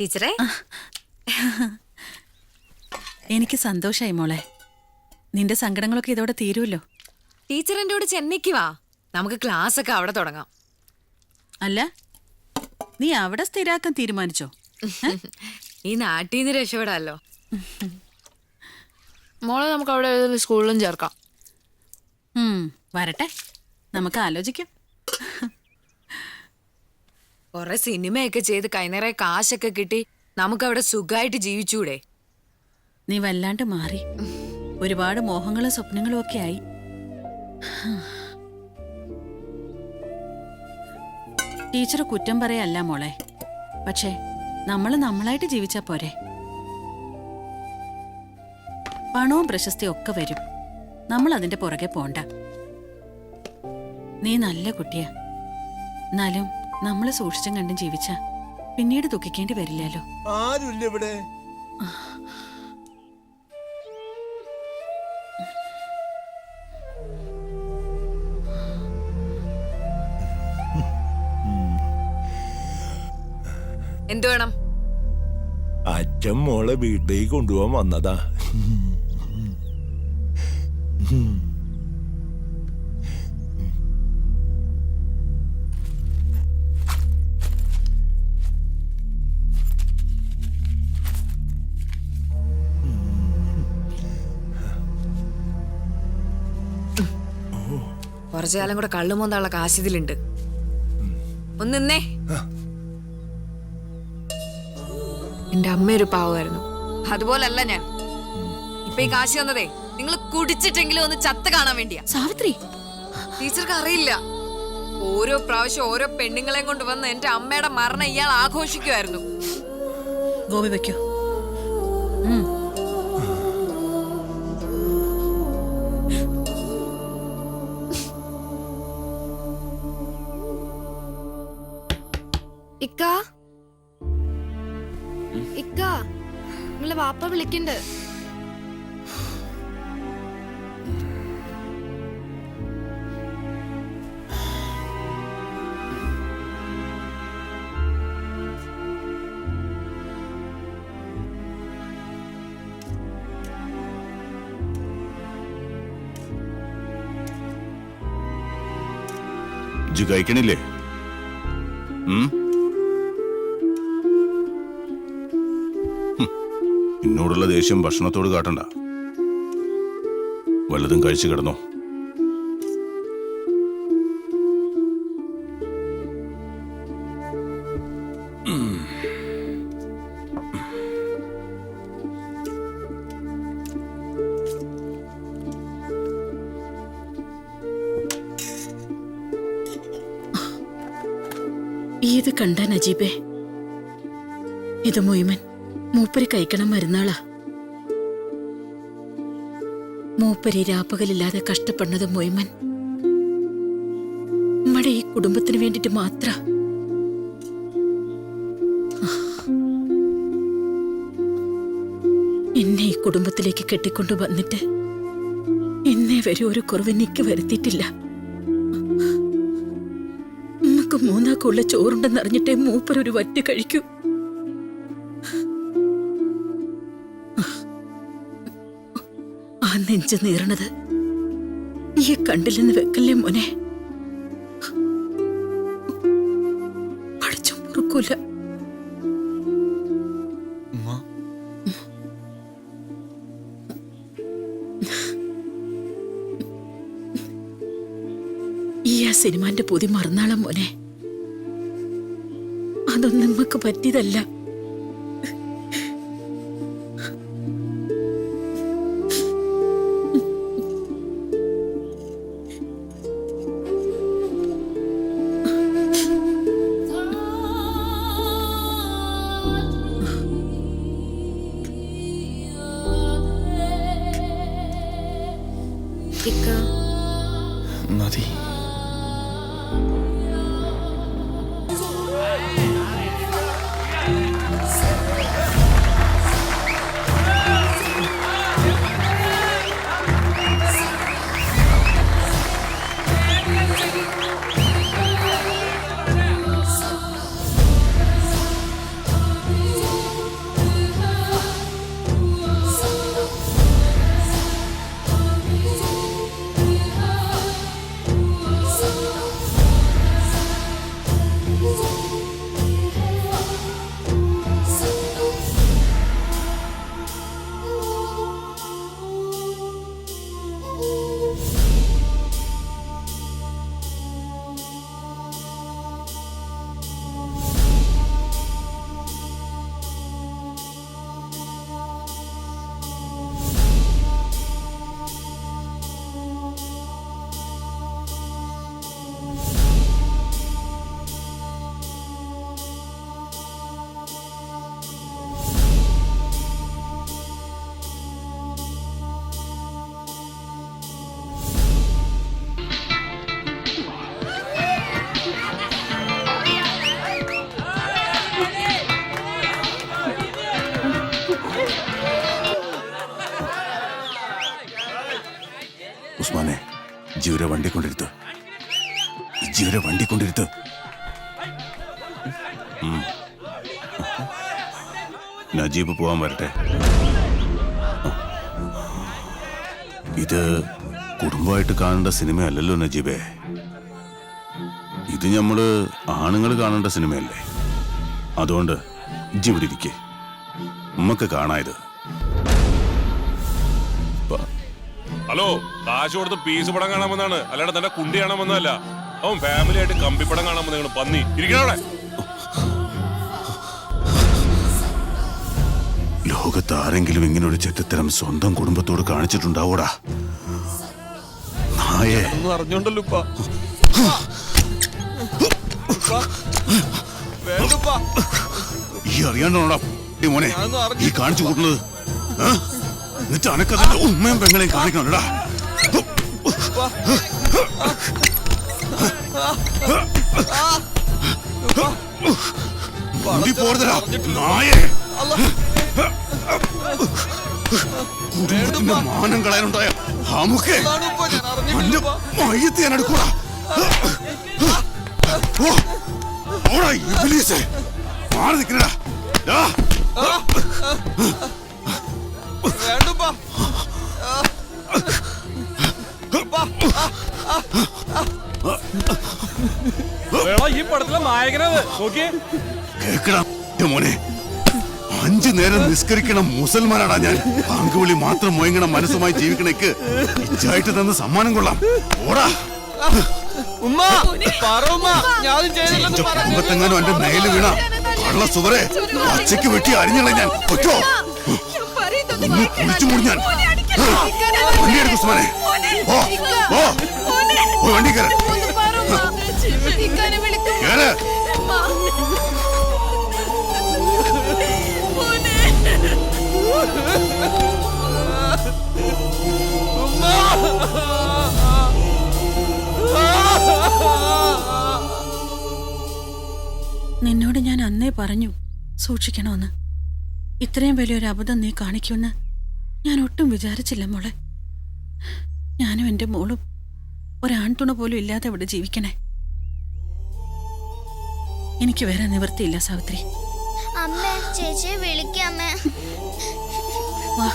ടീച്ചറെ. എനിക്ക് സന്തോഷായി മോളെ. നിന്റെ സങ്കടങ്ങളൊക്കെ ഇതോടെ തീരുമല്ലോ ടീച്ചർ എന്റെ കൂടെ ചെന്നൈക്ക് വാ. നമുക്ക് ക്ലാസ് ഒക്കെ അവിടെ തുടങ്ങാം. അല്ല നീ അവിടെ സ്ഥിരാക്കാൻ തീരുമാനിച്ചോ? ഈ നാട്ടിൽ നിന്ന് രക്ഷപ്പെടാമല്ലോ മോളെ നമുക്ക് അവിടെ ഏതെങ്കിലും സ്കൂളിലും ചേർക്കാം. വരട്ടെ. നമുക്ക് ആലോചിക്കാം. കുറെ സിനിമയൊക്കെ ചെയ്ത് കൈനിറയെ കാശൊക്കെ കിട്ടി നമുക്ക് അവിടെ സുഖമായിട്ട് ജീവിച്ചൂടെ. നീ വല്ലാണ്ട് മാറി. ഒരുപാട് മോഹങ്ങളും സ്വപ്നങ്ങളും ഒക്കെ ആയി. ടീച്ചർ കുറ്റം പറയല്ല മോളെ. പക്ഷേ നമ്മൾ നമ്മളായിട്ട് ജീവിച്ചാ പോരെ. പണവും പ്രശസ്തിയും ഒക്കെ വരും. നമ്മൾ അതിന്റെ പുറകെ പോണ്ട. നീ നല്ല കുട്ടിയാ. എന്നാലും നമ്മൾ സൂക്ഷിച്ചും കണ്ടും ജീവിച്ച. പിന്നീട് ദുഃഖിക്കേണ്ടി വരില്ലല്ലോ. ആരുമില്ല ഇവിടെ? എന്തു വേണം? അച്ഛൻ മോളെ വീട്ടിലേക്ക് കൊണ്ടുപോകാൻ വന്നതാ. കുറച്ചു കാലം കൂടെ കള്ളുമോന്നുള്ള കാശ് ഇതിലുണ്ട് ഒന്ന് നിന്നേ. എന്റെ അമ്മ ഒരു പാവമായിരുന്നു. അതുപോലല്ല ഞാൻ. ഇപ്പൊ ഈ കാശി വന്നതേ നിങ്ങൾ കുടിച്ചിട്ടെങ്കിലും ഒന്ന് ചത്ത കാണാൻ വേണ്ടിയാ. സാവിത്രി. ടീച്ചർക്ക് അറിയില്ല. ഓരോ പ്രാവശ്യം ഓരോ പെണ്ണുങ്ങളെയും കൊണ്ട് വന്ന് എന്റെ അമ്മയുടെ മരണം ഇയാൾ ആഘോഷിക്കുമായിരുന്നു ഗോപി വെക്കൂ ഇക്ക? ഇക്ക നിങ്ങളെ വാപ്പ വിളിക്കണ്ട്. ഇജ്ജ് കഴിക്കണില്ലേ? ഉം? എന്നോടുള്ള ദേഷ്യം ഭക്ഷണത്തോട് കാട്ടണ്ട. വല്ലതും കഴിച്ചു കിടന്നോ. ഇത് കണ്ട നജീബേ? ഇത് മുയ്മൻ. മൂപ്പര് കഴിക്കണം മരുന്നാളാ മൂപ്പര് രാപ്പകലില്ലാതെ കഷ്ടപ്പെടുന്നത് മൊയ്മൻ നമ്മുടെ ഈ കുടുംബത്തിന് വേണ്ടിട്ട് മാത്ര എന്നെ ഈ കുടുംബത്തിലേക്ക് കെട്ടിക്കൊണ്ടു വന്നിട്ട് എന്നെ വരെ ഒരു കുറവ് എനിക്ക് വരുത്തിയിട്ടില്ല നമുക്ക് മൂന്നാക്കുള്ള ചോറുണ്ടെന്നറിഞ്ഞിട്ടേ മൂപ്പരൊരു വറ്റ് കഴിക്കൂ നെഞ്ച് നീറണത് ഈ കണ്ടില്ലെന്ന് വെക്കല്ലേ മോനെ? പഠിച്ചും പൊറുക്കൂല. ഈ ആ സിനിമാന്റെ പൊതി മറന്നാളം മോനെ. അതൊന്നും നമുക്ക് പറ്റിയതല്ല. ഇജിവരെ വണ്ടി കൊണ്ടിരുത്ത്. ജീവര വണ്ടി കൊണ്ടിരുത്ത്. നജീബ് പോവാൻ വരട്ടെ. ഇത് കുടുംബമായിട്ട് കാണേണ്ട സിനിമയല്ലല്ലോ നജീബേ. ഇത് നമ്മൾ ആണുങ്ങൾ കാണേണ്ട സിനിമയല്ലേ? അതുകൊണ്ട് ഇജ്ജ് നമുക്ക് കാണായത് ഹലോ കാശ് കൊടുത്ത് പീസ് പടം കാണാൻ വന്നാണ് അല്ലാണ്ട് തന്റെ കുണ്ടി കാണാൻ വന്നതല്ല. അവൻ ഫാമിലി ആയിട്ട് കമ്പിപ്പടം കാണാൻ വന്നതാണ്. പന്നി ഇരിക്കണവിടെ ലോകത്ത് ആരെങ്കിലും ഇങ്ങനെ ഒരു ചെറ്റത്തരം സ്വന്തം കുടുംബത്തോട് കാണിച്ചിട്ടുണ്ടാവൂടാ? നായേ. ഒന്നും അറിഞ്ഞോണ്ടല്ലോ ഉപ്പ. വേണ്ടുപ്പ ഈ അറിയാണ്ടോടാ മോനെ. ഈ കാണിച്ചു കൂട്ടുന്നത്? ആ? എന്നിട്ട് അനക്കതിന്റെ ഉമ്മയും പെങ്ങളെയും കാണിക്കണോടാ. മുടി പോരുതടാ നായേ. കുടുംബത്തിന്റെ മാനം കളയാനുണ്ടായ ഹാമുക്കെ മയ്യത്ത് ഞാൻ എടുക്കൂടാ. ഓടാ ഇബിലീസേ. മാറി നിൽക്കണടാ. ഈ പടത്തിലെ നായകനത് നോക്കിയേ. കേക്കടാ മോനെ. അഞ്ചു നേരം നിസ്കരിക്കണ മുസൽമാനാടാ ഞാൻ. പങ്കുവിളി മാത്രം മുയങ്ങണ മനസ്സുമായി ജീവിക്കണേക്ക് ഇച്ചായിട്ട് തന്ന സമ്മാനം കൊള്ളാം. ഓടാ. ഉമ്മ പറ ഉമ്മ. ഞാനും ചെയ്തില്ലെന്ന് പറ കുമ്പത്തെങ്ങാനും എന്റെ മേൽ വീണ കള്ള സുവരെ പച്ചയ്ക്ക് വെട്ടി അരിഞ്ഞളെ ഞാൻ. ഒറ്റോ വണ്ടി കയറ. നിന്നോട് ഞാൻ അന്നേ പറഞ്ഞു സൂക്ഷിക്കണമെന്ന്. ഇത്രയും വലിയൊരു അബദ്ധം നീ കാണിക്കുമെന്ന് ഞാൻ ഒട്ടും വിചാരിച്ചില്ല മോളെ. ഞാനും എന്റെ മോളും ഒരാൺതുണ പോലും ഇല്ലാതെ ഇവിടെ ജീവിക്കണേ. എനിക്ക് വേറെ നിവൃത്തിയില്ല സാവിത്രി. അമ്മ ചേച്ചിയെ വിളിക്കാമേ വാ.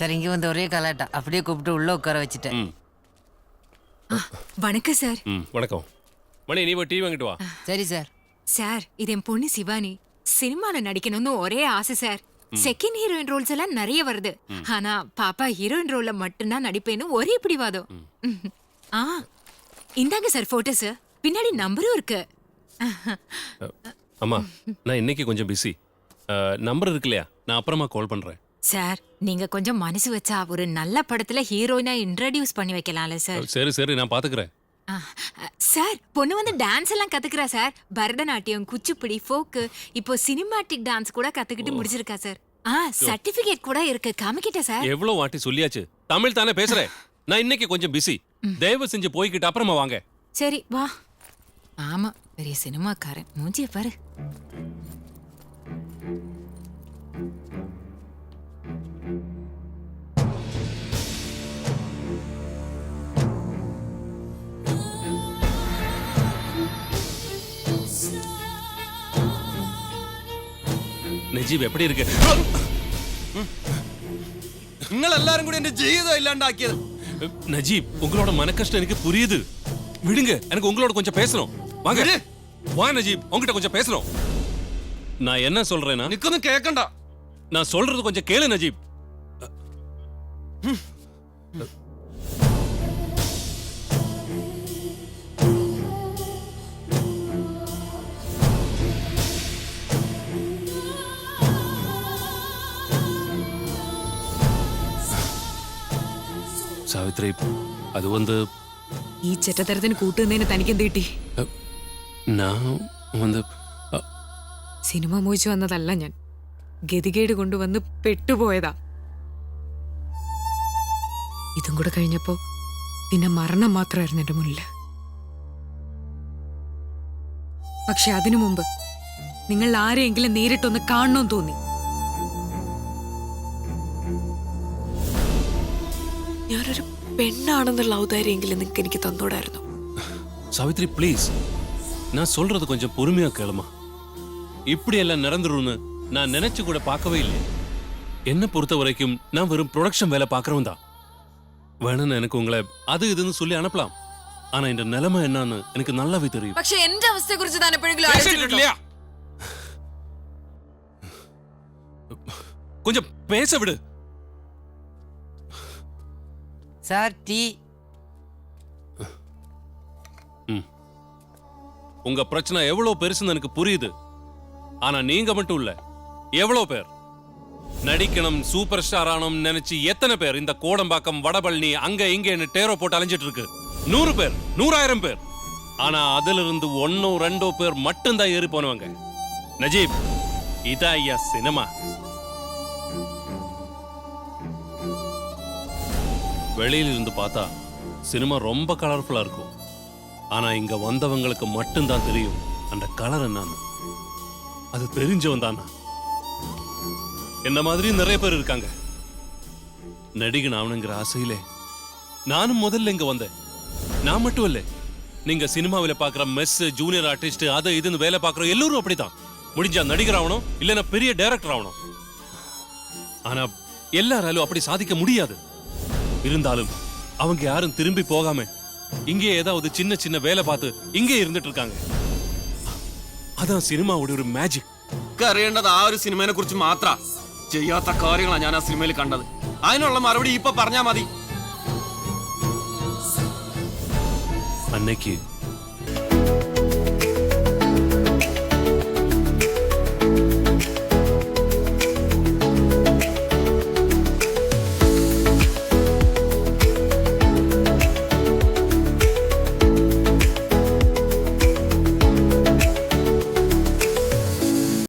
சார் இங்க வந்து ஒரே கலாட்டா. அப்படியே கூப்பிட்டு உள்ள உட்கார வச்சுட்டேன். வணக்கம் சார். ம் வணக்கம். மணி நீ போய் டிவி வாங்கிட்டு வா. சரி சார். சார் இது என் பொண்ணு சிவானி. சினிமால நடிக்கணும்னு ஒரே ஆசை சார். செகண்ட் ஹீரோயின் ரோல்ஸ் எல்லாம் நிறைய வருது. ஆனா பாப்பா ஹீரோயின் ரோல்ல மட்டும்தான் நடிப்பேன்னு ஒரே பிடிவாதம். ம். ஆ இந்தாங்க சார் போட்டோஸ் பின்னாடி நம்பரும் இருக்கு. அம்மா நான் இன்னைக்கு கொஞ்சம் பிஸி நம்பர் இருக்கு இல்லையா? நான் அப்புறமா கால் பண்றேன். சார் நீங்க கொஞ்சம் மனசு வச்சா ஒரு நல்ல படத்துல ஹீரோயினா இன்ட்ரடியூஸ் பண்ணி வைக்கலாம்ல சார். சரி சரி நான் பாத்துக்கிறேன். சார் பொண்ணு வந்து டான்ஸ் எல்லாம் கத்துக்கிறா சார். பரதநாட்டியம் குச்சிப்புடி ஃபோக்கு இப்போ சினிமாட்டிக் டான்ஸ் கூட கத்துக்கிட்டு முடிச்சிருக்கா சார். ஆ சர்டிபிகேட் கூட இருக்கு. காமிக்கிட்ட சார்? எவ்வளவு வாட்டி சொல்லியாச்சு? தமிழ் தானே பேசுறேன் நான் இன்னைக்கு கொஞ்சம் பிஸி தயவு செஞ்சு போய்கிட்டு அப்புறமா வாங்க. சரி வா. ஆமா பெரிய சினிமாக்காரன். மூஞ்சிய பாரு. நஜீப் எப்படி இருக்கு നിങ്ങൾ എല്ലാരും കൂടി എന്റെ ജീവിതം ഇല്ലാണ്ടാക്കിയത് நஜீப் உங்களோட மன கஷ்டம் எனக்கு புரியுது விடுங்க எனக்கு உங்களோட கொஞ்சம் பேசணும் வாங்க விடு. வா நஜீப் உங்ககிட்ட கொஞ்சம் பேசணும் நான் என்ன சொல்றேன்னா എനിക്കൊന്നും കേക്കണ്ട நான் சொல்றது கொஞ்சம் கேளு நஜீப் സാവിത്രി അതുകൊണ്ട് ഈ ചെറ്റത്തരത്തിന് കൂട്ടുന്നതിന് തനിക്കും തീട്ടി സിനിമ മോചിച്ചു വന്നതല്ല ഞാൻ. ഗതികേട് കൊണ്ടുവന്ന് പെട്ടുപോയതാ. ഇതും കൂടെ കഴിഞ്ഞപ്പോ പിന്നെ മരണം മാത്രമായിരുന്നു എന്റെ മുന്നിൽ പക്ഷെ അതിനു മുമ്പ് നിങ്ങൾ ആരെയെങ്കിലും നേരിട്ടൊന്ന് കാണണമെന്ന് തോന്നി. ഞാനൊരു പെണ്ണാണെന്നുള്ള ഔദാര്യമെങ്കിലും നിങ്ങൾക്ക് എനിക്ക് തന്നോടായിരുന്നു சாவித்ரி ப்ளீஸ் நான் சொல்றது கொஞ்சம் பொறுமையா கேளுமா இப்படி எல்லாம் நடந்துரும்னு நான் நினைச்சு கூட பார்க்கவே இல்லை என்ன பொறுத்த வரைக்கும் நான் வெறும் ப்ரொடக்ஷன் வேலை பார்க்கறவன் தான் வேணும்னு எனக்கு உங்களை அது இதுன்னு சொல்லி அனுப்பலாம் ஆனா இந்த நிலைமை என்னன்னு எனக்கு നല്ലവേ தெரியும் പക്ഷെ എന്റെ അവസ്ഥയെ കുറിച്ച് താൻ എപ്പോഴെങ്കിലും இல்லையா கொஞ்சம் பேச விடு சார் டீ. உங்க பிரச்சனை எவ்வளவு பெருசுன்னு எனக்கு புரியுது. ஆனா நீங்க மட்டும் இல்ல எவ்வளவு பேர்? நடிக்கணும் சூப்பர் ஸ்டார் ஆனும் நினைச்சு எத்தனை பேர் இந்த கோடம்பாக்கம் வடபழனி அங்க இங்கன்னு டேரோ போட்டு அலைஞ்சிட்டு இருக்கு நூறு பேர் நூறாயிரம் பேர். ஆனா அதுல இருந்து ஒன்னோ ரெண்டோ பேர் மட்டும்தான் ஏறி போனவங்க. நஜீப் இதா ஐயா சினிமா. வெளியில இருந்து பார்த்தா சினிமா ரொம்ப கலர்ஃபுல்லாக இருக்கும். ஆனா இங்க வந்தவங்களுக்கு மட்டும்தான் தெரியும் அந்த கலர் என்னன்னு. அது தெரிஞ்சவன் தானா? என்ன மாதிரி நிறைய பேர் இருக்காங்க. நடிகன் ஆகணுங்கிற ஆசையிலே நானும் முதல்ல இங்க வந்தேன். நான் மட்டும் இல்லை நீங்க சினிமாவில் பார்க்குற மெஸ் ஜூனியர் ஆர்டிஸ்ட் அது இதுன்னு வேலை பார்க்குற எல்லாரும் அப்படித்தான். முடிஞ்சா நடிகர் ஆகணும் இல்லைன்னா பெரிய டைரக்டர் ஆகணும். ஆனா எல்லாராலும் அப்படி சாதிக்க முடியாது. இருந்தாலும் அவங்க யாரும் திரும்பி போகாம இங்கே ஏதாவது சின்ன சின்ன வேலை பார்த்து இங்கே இருந்துட்டு இருக்காங்க அதான் സിനിമയുടെ ഒരു മാജിക് അറിയേണ്ടത് ആ ഒരു സിനിമയെ കുറിച്ച് മാത്ര ചെയ്യാത്ത കാര്യങ്ങളാണ് ഞാൻ ആ സിനിമയിൽ കണ്ടത് അതിനുള്ള മറുപടി ഇപ്പൊ പറഞ്ഞാ മതി அன்னைக்கு